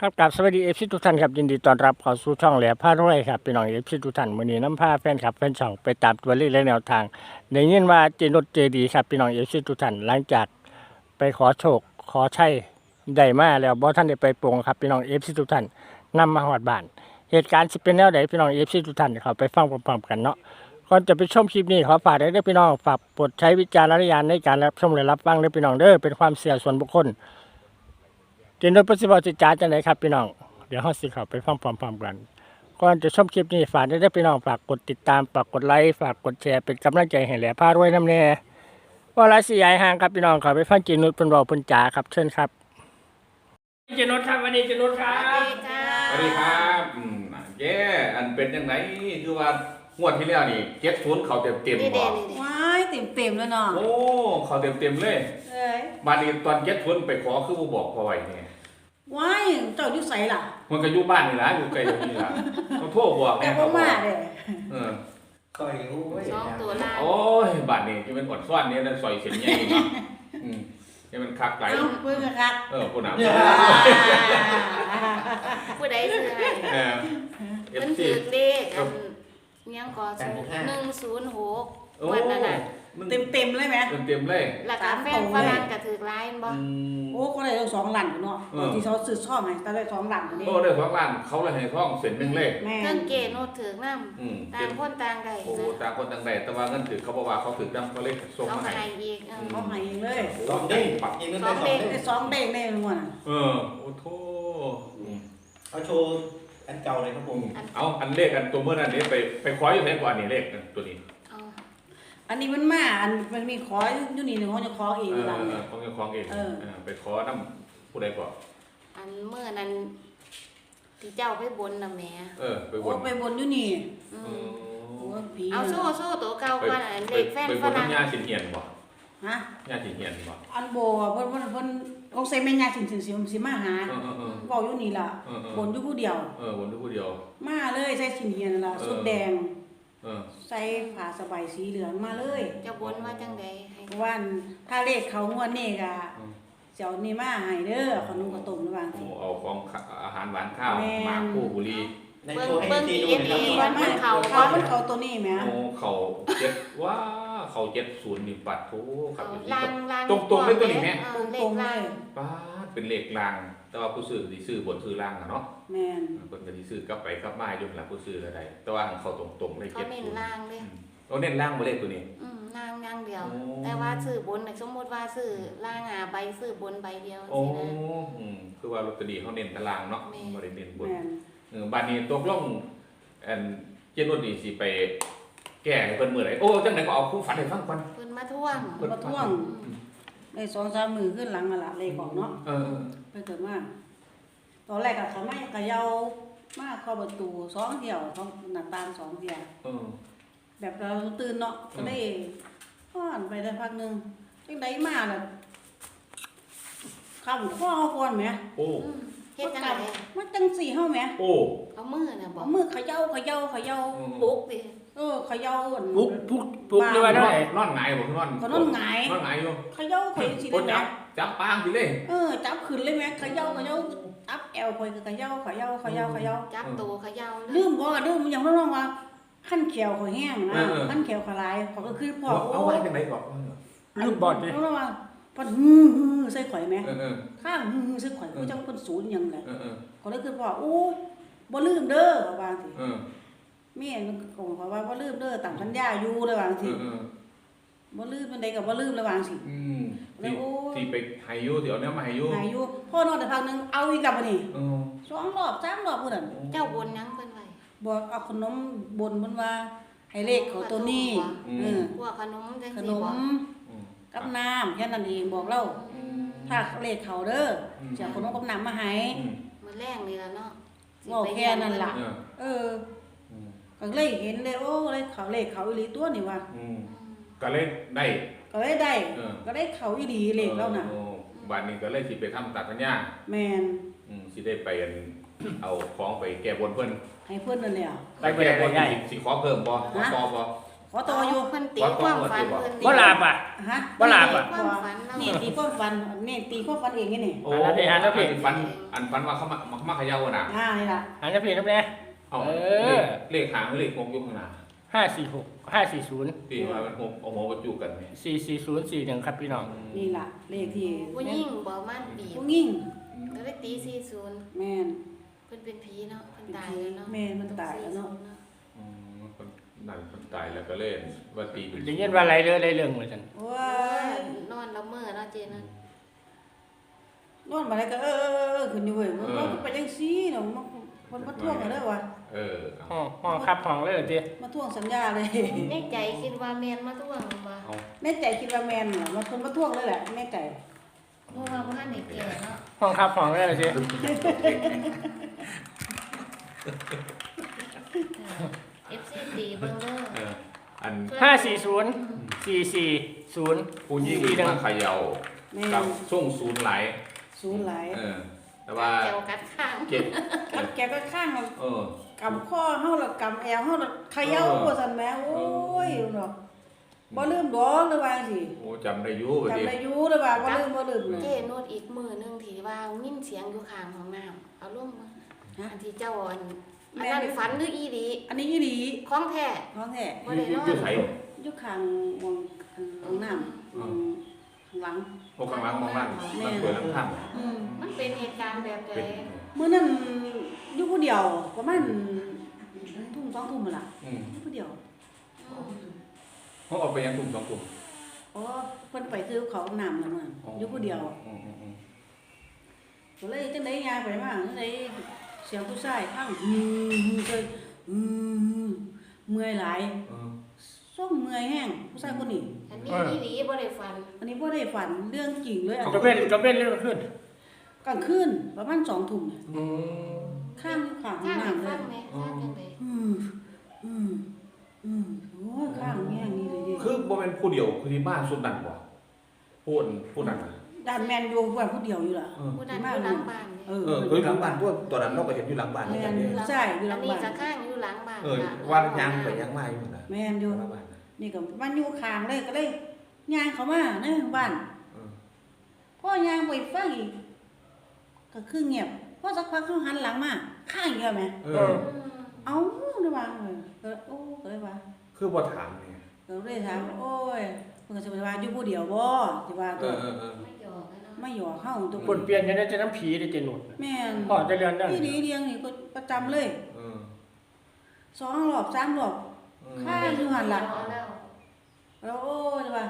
ครับกับสวัสดีเอฟซีทุกท่านครับยินดีต้อนรับเข้าสู่ช่องแหล่ผ้าร้วยครับพี่น้องเอฟซีทุกท่านมื้อนี้น้ำผ้าแฟนคลับแฟนช่องไปตามตัวเลขและแนวทางได้ยินว่าเจนุชเจดีครับพี่น้องเอฟซีทุกท่านหลังจากไปขอโชคขอชัยได้มาแล้วบ่ท่านได้ไปปลงครับพี่น้องเอฟซีทุกท่านนำมาฮอดบ้าน เหตุการณ์สิเป็นแนวใดพี่น้องเอฟซีทุกท่านเขาไปฟังพร้อมๆกันเนาะก่อนจะไปชมคลิปนี้ขอฝากด้ด้วยพี่น้องฝากโปรดใช้วิจารณญาณในการรับชมและรับฟังด้วยพี่น้องเด้อเป็นความเสียส่วนบุคคล เจนโดยปฏิบัติจ้าจังไหนครับพี่น้อง เดี๋ยวห้องสิเขาไปฟังพร้อมๆกัน ก่อนจะชมคลิปนี้ฝากได้ด้วยพี่น้องฝากกดติดตามฝากกดไลค์ฝากกดแชร์เป็นกำลังใจให้แหล่ผ้ารวยน้ำแน่ว่าไรสิยายห่างครับพี่น้องขอไปฟังเจนุชเป็นรอเป็นจ๋าครับเชิญครับเจนุชครับวันนี้เจนุชครับสวัสดีครับอืมเย้อันเป็นยังไงคือว่างวดที่แล้วนี่เจ็ดศูนย์เขาเต็มเต็มนี่ๆเด่บ่นนี่ว้ายเต็มเต็มๆแล้วเนาะโอ้เขาเต็มเต็มๆเลย เอ้ยมาดีตอนเจ็ดศูนย์ไปขอคือบ่บอกพอไว้เนี่ย ว้ายเจ้าอยู่ใสล่ะมันก็อยู่บ้านนี่ล่ะอยู่ไกลตรงนี้ล่ะต้องโทรบอกแต่แม่บ่มาเด้เออก็รู้ว่าสองตัวล่างโอ้ยบ้านนี่ที่มันอดซ่อนเนี่ยนั่นซอยเส้นใหญ่เนาะอืมนี่มันคักไหลเอ้าเพิ่นก็คักเออคนน่ะผู้ใดซื้อให้เออเอเพิ่ฟนซีถือเลขอันเนี้ยงก่อศูนย์หนึ่งศูนย์หก โอ้วันนั้นน่ะมันเต็มเต็มๆเลยไหม เต็มเต็มๆเลยแล้วก็แฟนฝรั่งก็ถือไลน์บ่อืมโอ้ก็ได้ตั้งสองหลังเนาะเออตอนที่เขาซื้อช่องให้ตอนได้สองหลังนี่โอ้ได้สองล้านเขาเลยให้ท่องเส้นหนึ่งเลยแม่เครื่องเกณฑ์โนดถือน้อืมำต่างคนต่างใดโอ้นะต่างคนต่างใดแต่ว่าเงินถือเขาบอกว่าเขาถือดำเขาเลยส่งเขามาให้ให้อีกเออเขาให้เองเลยสองเด้งปักยิงกันได้สองเด้งได้สองเด้งได้ทั้งหมดน่ะเออโอ้โทอืมเอาโชว์อันเก่าเลยครับผม เอาอันเลขอันตัวเมื่อนั้นนี้ไปไปคว้าอยู่ไหนก่อนนี่เลขตัวนี้เอาอันนี้มันมาอันมันมีขออยู่นี่หนึงเขาจะขอเองเออหลังเออของเจ้าของเองเออ เออไปขอน้ำผู้ใดก่อนอันเมื่อนั้นที่เจ้าไปบนน่ะแหม่เออ ไปบโอ้นไปบนอยู่นี่อืเอมโอ้ผีเอาโซ่โซ่ตัวเก่าไปก่อนอันไปเด็กแฟนไปบฝนรั่งน้ำยาสินเหียนบ่ฮะยาสินเหียนบ่อันโบอะเพิ่นเพิ่นเพิ่นองค์เซแม่นยาสิสิสิสิมาหาเออเออเออเว้าอยู่นี่ล่ะเออเออ บนอยู่ผู้เดียว เออบนทุกผู้เดียว มาเลยใส่สินเฮียนนล่ะเออ สุดแดง เออใส่ผ้าสบายสีเหลืองมาเลยเจะบนว่าจังใดให้วันถ้าเลขเขางวดนี้ก็อืมเจ้านี่มาให้เด้อขนมกระต้มระหว่างโอ้สิเอาของขะอาหารหวานข้าวแม่นหมากคู่บุหรีในโชว์ให้ทีดูหนะครับว่ามันเขาเขามันเขาตัวนี้แหมโอ้เขาเจ็ดว้าเขาเจ็ดศูนย์นี่ปัดทุครับเอาอยู่ที่ล่ากังบล่างตรงๆเลยตัวนี้แม่ เออเลขล่าง ป้าดเป็นเลขลาง แต่ว่าผู้ซื้อสิซื้อบนซื้อล่างอะเนาะแม่นเพิ่นก็สิซื้อกลับไปกลับมาอยู่หลังผู้ซื้อก็ได้แต่ว่าเขาตรงๆเลยเขาเจ็ดเน้นศูนย์ล่างเลยเราเน้นล่างบ่เลขตัวนี้ อืมล่างอย่างเดียว โอ้ แต่ว่าซื้อบนน่ะสมมติว่าซื้อล่างหาใบซื้อบนใบเดียวโอ้สินะ อืมคือว่าลอตเตอรี่เขาเน้นตารางเนาะแม่ บ่ได้เน้นบนแม่นเออบัดนี้ตกลงอันเจนวดนี่สิไป แก้ให้เพิ่นมื้อใดโอ้จังได๋ก็เอาคู่ฝันให้ฟังก่อน เพิ่นมาท่วง เพิ่นมาท่วงได้สองสามมือขึ้นหลังนั่นล่ะเลขออกเนาะเออเพิ่นเกิดมาตอนแรกก็เขาไม่เขย่ามาเข้าประตูสองเที่ยวเขาหน้าต่างสองเที่ยวเออ แบบเราตื่นเนาะก็ได้ฮ้อนไปได้พักหนึงจังไดมาล่ะคำข้อเฮาก่อนแหมโอ้ อืมเฮ็ดจังไดมันจังสี่เฮาแหมโอ้ เอามือน่ะบ่เอามือเขย่าเขย่าเขย่าอืมปลุกดิ เออเขย่าอันปุ๊กปุ๊กปุ๊กเลยว่านได้อนนอนหงายบ่คือนอนก็นอนหงายนอนหงายอยู่เขย่าข่อยสิโอ้ได้แหมจับจับปางสิเลยเออจับขึ้นเลยแหมเขย่าเขย่าอัพแอลข่อยก็เขย่าเขย่าเขย่าเขย่าจับตัวเขย่าเลลืยมบ่ลืมอย่างนั้นว่าขั้นเขียวข่อยแห้งนะเออเออขั้นเขียวข่อยลายข่อยก็คือพ่อเอาไว้จังไดก่อนลูกบอลดิแล้วว่าพอฮือฮือใส่ข่อยแหมเออเออข้างฮือใส่ข่อยก็จังเพิ่นศูนย์หยังแหละเออเออข่อยเลยคือพ่อโอ้ยบ่ลืมเด้อว่าว่าสิเออ แม่มันก็บอกว่าบ่ลืมเด้อตามสัญญาอยู่เลยว่าเอสิอเออบ่ลืมมันใดก็บ่ลืมเลยว่าสิอืมแล้วที่โอ้ย ที่ไปให้อยู่ที่เอาแนวมาให้อยู่หายอยู่พ่อนอนแต่พักหนึงเอาอีกแล้วบัดนี้เออสองรอบสามรอบพุ่นน่ะเจ้าบนหยังเพิ่นไว้บอกเอาขนมบนเพิ่นว่าให้เลขเขาตัวนี้เออพวกขนมจังขซี่นมบ่อืมกับน้ำแค่นั้นเองบอกเราอืมถ้าเลขเขาเด้ออืมจะเอาขนมกับน้ำมาให้ อืม มื้อแรงนี่ล่ะเนาะสิบอกไปแค่นั้นล่ะ เออ เอออืม ก็เลยเห็นเลยโอ้เลยเขาเลขเขาอีหลีตัวนี่ว่าอืมอืมก็เลยได้ ก็เลยได้ เออ ก็ได้เขาอีหลีเลขแล้วน่ะ โอ้บัดนี้ก็เลยสิไปทำตัดสัญญาแมนอืมสิได้ไปอัน เอาของไปแก้บนเพิ่นให้เพื่อนนั่นแหละ ไปบ่ได้แก้บนง่ายสิสิขอเพิ่มบ่ขอฮะ ต่อบ่ ขอต่ออยู่เพิ่นตีความฝันเพิ่นบ่หลับอะ ฮะบ่หลับอะ ความฝันเรานี่ตีความฝันนี่ตีความฝันเองไงนี่โอ้อันนั้นดิอันนั้นดิอัฝันอันฝันว่าเขามามามาเขย่าน่ะอ่านี่ล่ะอันนี้พี่นับแน่ เอาเออเลขเลขหางหรือเลขหกอยุคข้างหน้าห้าสี่หกห้าสี่ศูนย์พี่ว่ามันหกเอาหัวบรรจุกันไหมสี่สี่ศูนย์สี่หนึ่งครับพี่น้องนี่ล่ะเลขที่ผู้หญิงบ่มันบีบผู้หญิงก็เลยตี40แม่น เพิ่นเป็นผีเนาะเพิ่นตายแล้วเนาะแม่มันตายแล้วเนาะ อืมคนนั่นคนตายแล้วก็เล่นว่าตีเป็นได้ยินว่าอะไรเรื่องอะไรเรื่องเหมือนกันโอ้โอ้ยยนอนละเมอเนาะเจนั่นนอนมาแล้วก็เออเออเออขึ้นอยู่เว้ยมันมันก็ไปจังซี่เนาะมัน มันมาทวงกันเด้อว่ะเออเอาห้องห้องครับห้องเลยเหรอจีมาทวงสัญญาเลย ในใจคิดว่าแม่นมาทวงบ่เอาแม่ใจคิดว่าแม่นเหรอมันคนมาทวงเลยแหละแม่ใจเพราะว่าบ่ทันได้แก่เนาะห้องครับห้องเลยเหรอจีเอฟซีตีเบิ่งเด้อเอออันห้าสี่ศูนย์สี่สี่ศูนย์ผู้หญิงสี่หนึ่งมาเขย่าแม่กับนส่งศูนย์ไหลายศูนย์หลายเออแต่ว่าแก้วกัดข้างเก็บ กับแกก็ข้างมันเออ กำข้อเฮาแล้วกำแอวเฮาแล้วเขย่าว่าซั่นแหม่โอ้ยเนาะบ่ลืมดอกเลยว่าสิโอ้จำได้อยู่ว่าจำดิได้อยู่เลยว่าบ่ลืมบ่ลืมเลยเจโนดอีกมือหนึงที่ว่ายินเสียงอยู่ข้างห้องน้ำเอาลงมาฮะอันที่เจ้าอันแม่อันนั้นฝันหรืออีหลีอันนี้อีหลีของแท้ของแท้บ่ได้นอนอยู่ไส อยู่ข้างวงข้างน้ำวงข้างหลังโอ้ข้างหล่างมองล่างมันเปิดลำทางอืมมันเป็นเหตุการณ์แบบใดเป็นมื้อนั้นอยู่ผู้ เดียวประมาณทุ่มสองทุ่มนั่นล่ะอืมอยู่ผู้เดียวอืมเขาเอาไปยังกลุ่มสองกลุ่มอ๋อเพิ่นไปซื้อเขาวน้ำแล้วมื้อนั้นอยู่ผู้เดียวอืมอืมอืมก็เลยจังได๋ย่างไปมาจังได๋เสียงผู้ชายข้างอืมเคยอืมเมื่อยหลายเออส่งเมื่อยแห้งผู้ชายคนนี้ อันนี้อีหลีบ่ได้ฝันอันนี้บ่ได้ฝันเรื่องจริงเลยอันก็เป็นก็เป็นเรื่องขึ้นกลางคืนประมาณ2ทุ่มเนี่ยอืม ข้างข้างถ้าให้น้ำเลฟัยงแม่ถ้าจังได๋อืมอืมอืมโอ้ยข้างแง่งนี่เลยดิคือบ่เป็นผู้เดียวคือที่บ้านสุดนั่นบ่พูดพูดนั่นน่ะด้านแมนอยู่ว่าผู้เดียวอยู่ล่ะเออผู้นั้นอยู่หลังบ้านเนี่ยเออเออคือหลังบ้านพวกตอนนั้นเราก็เห็นอยู่หลังบ้านแมนี่กันนเนี่อยยู่ใช่อยู่หอัลันงนี้บ้านจะข้างอยู่หลังบ้านเออค่ะวันยังไปยังมาอยู่นะแมนอยู่หลังบ้านนะนี่ก็มันอยู่ข้างเลยก็เลยย่างเข้ามาในบ้านเออพ่อย่างไปฟังอีกก็คือเงียบ พอสักพักเขาหันหลังมาข้างอีกแล้วแหมเอเอออ เอ้าได้ว่าเออก็โอ้ก็เลยว่าคือบ่ถามเนี่ยก็เลยถามโอ้ยเพิ่นก็สิว่าอยู่ผู้เดียวบ่สิว่าเอตัวอเออเออ ไม่หยอกกันเนาะไม่หยอกเข้าตัวคนเปลี่ยนกันได้จะน้ำผีได้เจนุดแม่นพ่อจะเรียนได้นี่ดีเรียงนี่ก็ประจำเลยเออสองรอบสามรอบเออข้างอยู่หันหลังเอาแล้วแล้วโอ้ยเลยว่า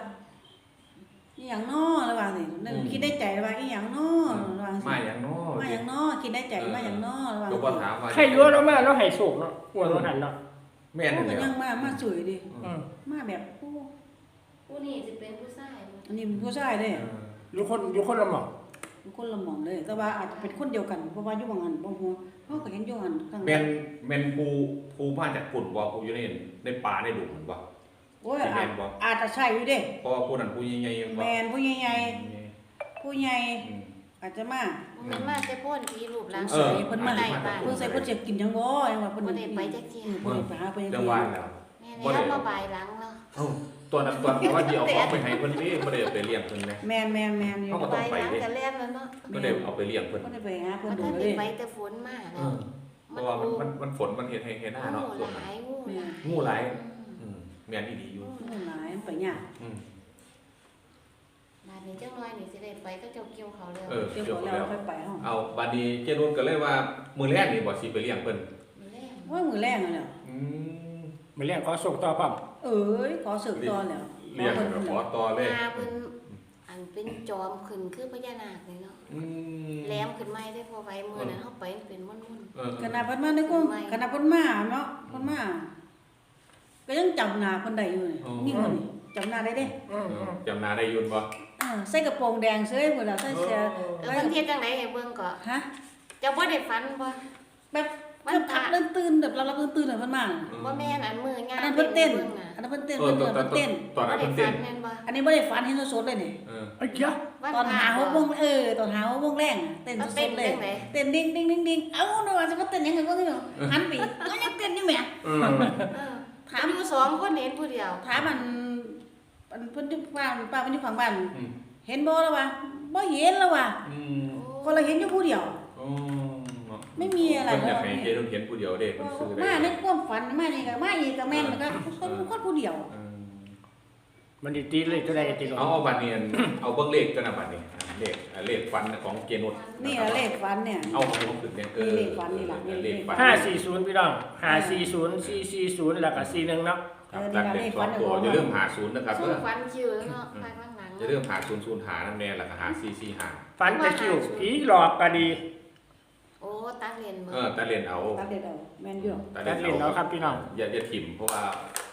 อีหยังน้อเลยว่าสินั่นคิดได้ใจเลยว่าอีหยังน้อเลยว่าสิมาอย่างน้อ มาหยังน้อคิดได้ใจมาหยังน้อเลยว่าก็บ่ถามว่าใครรู้แล้วมาแล้วให้โศกเนาะหัวเราหันเนาะแม่นโอ้นั่นก็แหละยังมามาสวยดิอืมมาแบบโอ้ผู้นี้สิเป็นผู้ชายบ่อันนี้เป็นผู้ชายเด้เอออยู่คนอยู่คนละหม่องเป็นคนละหม่องเลย แต่ว่าอาจจะเป็นคนเดียวกันเพราะว่าอยู่บางอันบ่ฮู้เฮาก็เห็นอยู่หันข้างหแม่ลังนแม่นภูภูมาจากฝุ่นบ่ภูอยู่ในในป่าในหลุมมันบ่โอ้ยสิแม่อาจนบ่อาจจะใช่อยู่เด้เพราะว่าผู้นั้นผู้ใหญ่ๆบ่แม่นผู้ใหญ่ๆผู้ใหญ่ อืมอาจจะมามันมาแต่พ่นผีรูปหลังเออ เพิ่นมาได้บ้านเพิ่นใส่เพิ่นสิกินหยังบ่ยังว่าเพิ่นบ่ได้ไปจักเที่ยอืมบ่ได้ไปหาเพิ่นจังหวะแล้ว แม่แล้วมาบายหลังเนาะเอ้าตอนนั้นตอนว่าสิเอาของไปให้เพิ่นนี่บ่ได้เอาไปเลี้ยงเพิ่นแหมแม่นแม่นแม่นอยู่เขาก็ต้บาองยไปหลังดิก็แล่นแล้วเนาะบ่ได้เอาไปเลี้ยงเพิ่นบ่ได้ไปหาเพิ่นมันโดถ้านเลได้ยไปแต่ฝนมาเอแล้วอเพราะว่ามันมันมันฝนมันเฮ็ดให้เฮ็ดหน้าเนาะงูช่วงหนั้นลายงูแม่หลายงูหลาย อืมแม่นอีดีอยู่ มันหลายมันไปยากอืมบาดนี้จังน้อยนี่สิได้ไปก็เจ้าเกี่ยวเขาแล้วเออเดี๋ยวเกี่ยวบ่กับแล้วแล้วค่อยไปเฮาเอาบัดนี้เจนุ่นก็เลยว่ามื้อแรกนี่บ่สิไปเลี้ยงเพิ่นมื้อแรกว่ามื้อแรกนั่นแหละอืมมาเรียกขอส่งต่อปั๊มเอ้ยขอสึกตอนแล้วเลี้ยงก็ขอต่อเลยมาเพิ่นอันเป็นจอมขึ้นคือพญานาคเลยเนาะอืมแหลมขึ้นไม้ได้พอไว้มื้อนั้นเฮาไปมันเป็นมุ่นเออขนาดเพิ่นมาในกรุงขนาดเพิ่นมาเนาะเพิ่นมาก็ยังจำหน้าเพิ่นได้อยู่นี่นี่คนนี่จำหน้าได้เด้ อืมเออือมจำหน้าได้อยุ่นบ่ อ่าใส่กระโปรงแดงเสื้อพุ่นล่ะใส่เสื้อๆแล้วเพิ่นเฮ็ดจังไดให้เบิ่งก็ฮะเจ้าบ่ได้ฝันบ่แบบวัเพิ่นนพพัระกเล่นตื่นแบบเราเราตื่นๆน่ะเพิ่นมาบ่แม่นอันมืองาอันนนั้นเพิ่นเต้นบิ่งน่ะอันนั้นเพิ่นเต้นเออเพิ่นตอนตอนเต้น ตอนบ่นั้นได้เพิ่นฝัเต้นนแม่นบ่อันนี้บ่ได้ฝันเห็นสดๆเลยนี่ เออไอ้เจ้าวันตอนพระหาหกโมงเออตอนหาหกโมงแรงเต้นแล้วสเต้นดๆเลยจังไดเต้นดิ้งดิ้งดิ้งดิ้งเอ้าหนูว่าจะมาเต้นยังไงวะนี่เนาะหันไปก็ยังเต้นอยู่แหม่เออเออถถามอยู่สองคนเห็นผู้เดียว ถามมัน มันเพิ่นที่บ้านป้าเพิ่นที่ฝั่งบ้าน อืมเห็นบ่แล้ววะบ่เห็นแล้ววะอืมคนเราเห็นอยู่ผู้เดียว โอ้เนาะไม่มีอะไร เพิ่นอยากหรอกให้เจนุ่นเห็นผู้เดียวเด้มันซื้อได้มาในความฝันมานี่ก็มาอีกก็แม่นแล้วก็คนคนผู้เดียว เออมันดีตีเลยก็ได้เจนุชเอาเอาบัตรเนียนเอาเบิ้งเลขกันนะบัตรนี้อ่าเลขอ่าเลขฟันของเจนุสนี่แหละเลขฝันเนี่ย เอาของผมขึ้นเนี่ยเออนี่เลขฟันนี่ล่ะนี่เลขฟัน ห้าสี่ศูนย์พี่น้องห้าสี่ศูนย์สี่สี่ศูนย์แล้วก็สี่หนึ่งเนาะ ครับตัดเด็กสองตัวอย่าลืมหาศูนย์นะครับสู้เด้อฟันคิวแล้วเนาะภาคหลังๆอย่าลืมหาศูนย์ศูนย์หานั่นแน่แล้วก็หาซีซีหาฟันจะคิวผีหลอกก็ดี โอ้ตัดเลนเบิ่เออแต่เรียนเอาตัดเด็ดเอาแม่นอยู่ตัดเรียนเอาครับพี่น้องอย่าอย่าถิ่มเพราะว่า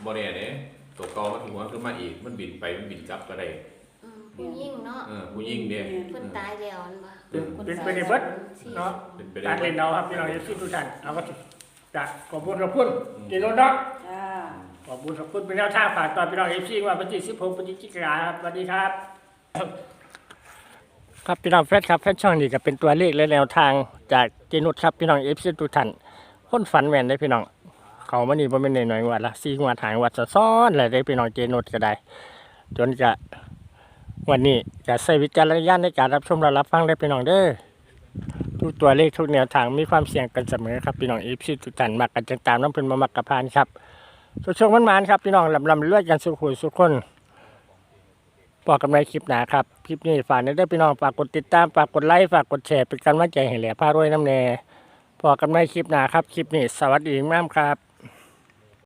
โมเน่เนี่ยตัวกอมันหัวขึ้นมาอีกมันบินไปมันบินกลับก็ได้อืมผู้ยิ่งเนาะเออผู้ยิ่งเนี่ยเพิ่นตายแล้วอันบ่เป็นเป็นไปในเบิดเนาะเป็นไปได้ตัดเรียนเอาครับพี่น้องเอฟซีทุกท่านเอาก็จะขอบคุณขอบคุณเจนุชเนาะจ้า ขอบคุณขอบคุณเป็นแนวทางฝากตอนพี่น้องเอฟซีว่าวันที่16พฤศจิกายนครับสวัสดีครับ ครับพี่น้องแฟนครับแฟนช่องนี้ก็เป็นตัวเลขและแนวทางจากเจนุชครับพี่น้องเอฟซีทุกท่านคนฝันแม่นได้พี่น้อง เขามานี่บ่แม่นน้อยๆงวัดละ4งวัดหางวัดซ้อนๆเลยได้พี่น้องเจนุชก็ได้ จนจะวันนี้จะใช้วิจารณญาณในการรับชมและรับฟังได้พี่น้องเด้อทุกตัวเลขทุกแนวทางมีความเสี่ยงกันเสมอครับพี่น้องเอฟซีทุกท่านมักกันจังตามน้ำเพิ่นมามักกะพานครับ สุดชงมันมานครับ พี่น้องลำลำเลือดกันสุขุสุขคนบอกกันในคลิปหนาครับ คลิปนี้ฝากในเด้อพี่น้องฝากกดติดตามฝากกดไลค์ฝากกดแชร์เป็นกำลังใจให้แหล่พารวยน้ำแน่พอกันในคลิปหนาครับ คลิปนี้สวัสดีมากครับ